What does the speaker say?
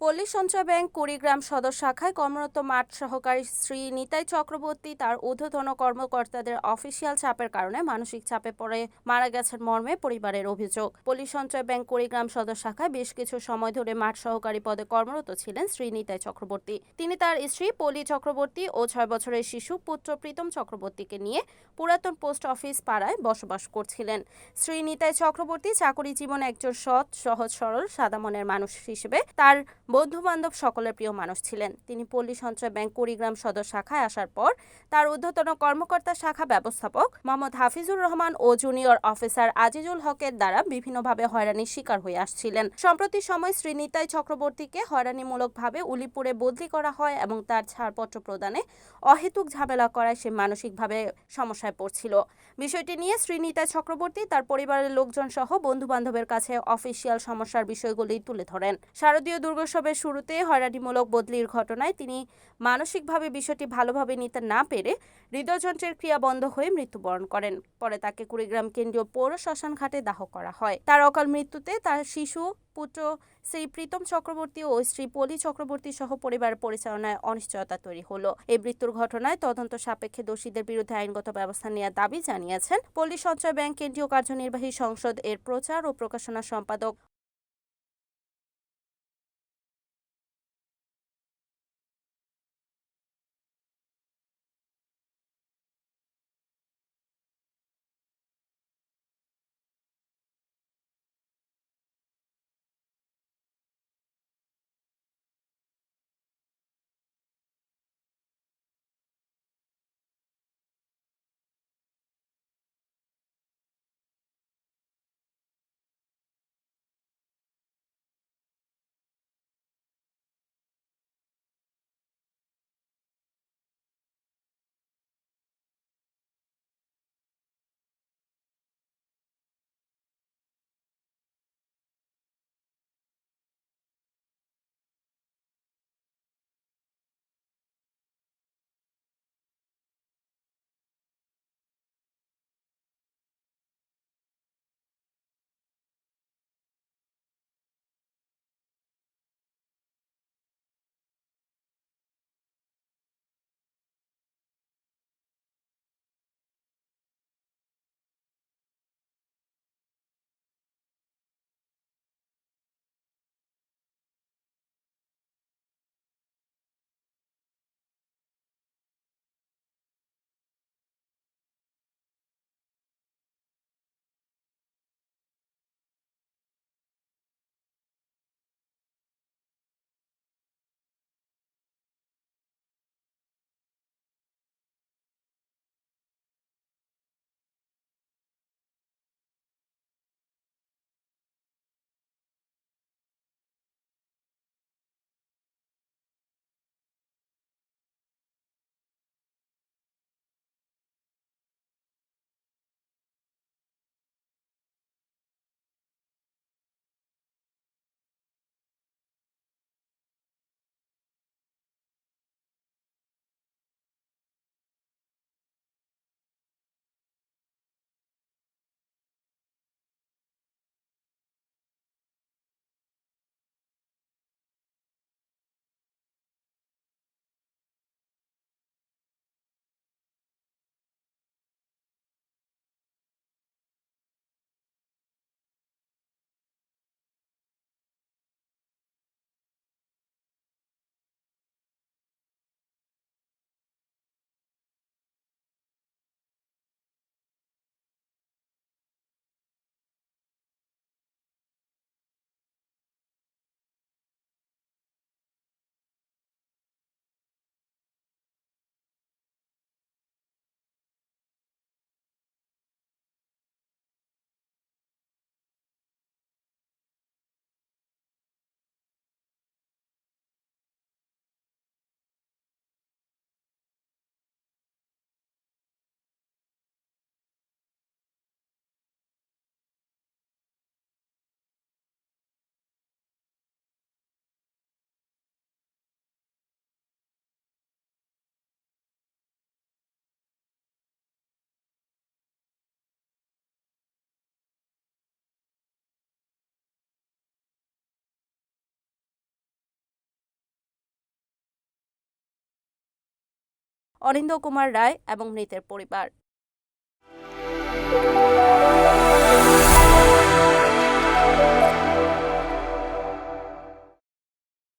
পল্লী সঞ্চয় ব্যাংক কুড়িগ্রাম সদর শাখায় কর্মরত মাঠ সহকারী শ্রী নিতাই চক্রবর্তী তার ঊর্ধ্বতন কর্মকর্তাদের অফিসিয়াল চাপের কারণে মানসিক চাপে পড়ে মারা গেছেন মর্মে পরিবারের অভিযোগ। পল্লী সঞ্চয় ব্যাংক কুড়িগ্রাম সদর শাখায় বেশ কিছু সময় ধরে মাঠ সহকারী পদে কর্মরত ছিলেন শ্রী নিতাই চক্রবর্তী। তিনি তার স্ত্রী পলি চক্রবর্তী ও ছয় বছরের শিশু পুত্র প্রীতম চক্রবর্তীকে নিয়ে পুরাতন পোস্ট অফিস পাড়ায় বসবাস করছিলেন। শ্রী নিতাই চক্রবর্তী চাকরি জীবনে একজন সৎ, সহজ, সরল সাদা মনের মানুষ হিসেবে তার বন্ধু বান্ধব সকলের প্রিয় মানুষ ছিলেন। তিনি পল্লী সঞ্চয় ব্যাংক কুড়িগ্রাম সদর শাখায় আসার পর তার ঊর্ধ্বতন কর্মকর্তা শাখা ব্যবস্থাপক মোহাম্মদ হাফিজুর রহমান ও জুনিয়র অফিসার আজিজুল হকের দ্বারা বিভিন্নভাবে হয়রানির শিকার হয়ে আসছিলেন। সম্প্রতি সময় শ্রীনিতাই চক্রবর্তীকে হয়রানিমূলকভাবে উলিপুরে বদলি করা হয় এবং তার ছাড়পত্র প্রদানে অহেতুক ঝামেলা করায় সে মানসিকভাবে সমস্যায় পড়ছিল। বিষয়টি নিয়ে শ্রীনিতাই চক্রবর্তী, তার পরিবারের লোকজন সহ বন্ধু বান্ধবের কাছে অফিসিয়াল সমস্যার বিষয়গুলি তুলে ধরেন। শারদীয় দুর্গোৎসবের শুরুতে হয়রানিমূলক বদলির ঘটনায় তিনি মানসিকভাবে বিষয়টি ভালোভাবে নিতে না পেরে হৃদযন্ত্রের ক্রিয়া বন্ধ হয়ে মৃত্যুবরণ করেন। পরে তাকে কুড়িগ্রাম কেন্দ্রীয় পৌর শ্মশান ঘাটে দাহ করা হয়। তার অকাল মৃত্যুতে তার শিশু, পুত্র শ্রী প্রীতম চক্রবর্তী ও স্ত্রী পলি চক্রবর্তী সহ পরিবার পরিচালনায় অনিশ্চয়তা তৈরি হলো। এই মৃত্যুর ঘটনায় তদন্ত সাপেক্ষে দোষীদের বিরুদ্ধে আইনগত ব্যবস্থা নেওয়ার দাবি জানিয়েছেন পল্লী সঞ্চয় ব্যাংক কেন্দ্রীয় কার্যনির্বাহী সংসদ এর প্রচার ও প্রকাশনা সম্পাদক অরিন্দ কুমার রায় এবং মৃতের পরিবার।